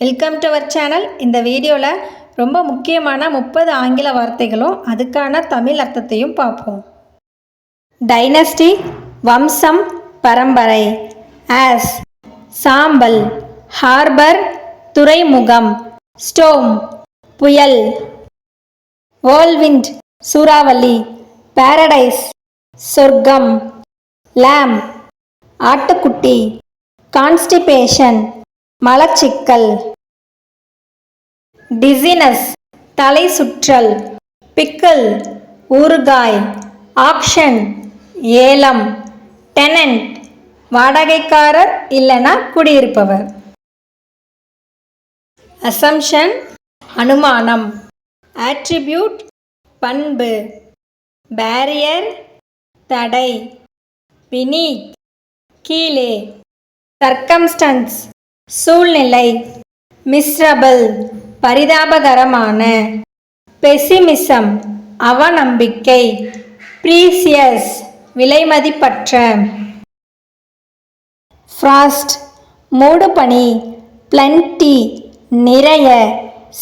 Welcome to our channel இந்த வீடியோவில் ரொம்ப முக்கியமான முப்பது ஆங்கில வார்த்தைகளும் அதுக்கான தமிழ் அர்த்தத்தையும் பார்ப்போம். டைனஸ்டி வம்சம் பரம்பரை. ஆஸ் சாம்பல். ஹார்பர் துறைமுகம். ஸ்டோம் புயல். வேர்ல்விண்ட் சூறாவளி. பாரடைஸ் சொர்க்கம். லேம் ஆட்டுக்குட்டி. கான்ஸ்டிபேஷன் மலச்சிக்கல். டிசினஸ் தலை சுற்றல் பிக்கல் ஊறுகாய். ஆக்ஷன் ஏலம். டெனன்ட் வாடகைக்காரர் இல்லைனா குடியிருப்பவர். அசம்ஷன் அனுமானம். ஆட்ரிபியூட் பண்பு. பேரியர் தடை. beneath கீழே. சர்க்கம்ஸ்டன்ஸ் சூழ்நிலை. மிஸ்ரபிள் பரிதாபகரமான. பெசிமிசம். அவநம்பிக்கை. ப்ரீசியஸ். விலைமதிப்பற்ற. ஃப்ராஸ்ட். மூடுபனி. பிளண்டி. நிறைய.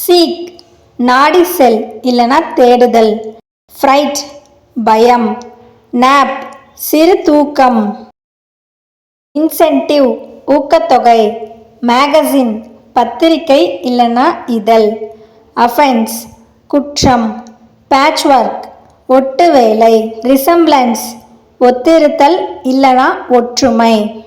சீக். நாடி செல் இல்லைனா தேடுதல். ஃப்ரைட். பயம். நாப். சிறு தூக்கம். இன்சென்டிவ். ஊக்கத்தொகை. மேகசின் பத்திரிகை இல்லைனா இதழ். அஃபென்ஸ் குற்றம். பேட்ச்வொர்க் ஒட்டு வேலை ரிசம்பிளன்ஸ் ஒத்திருத்தல் இல்லைனா ஒற்றுமை.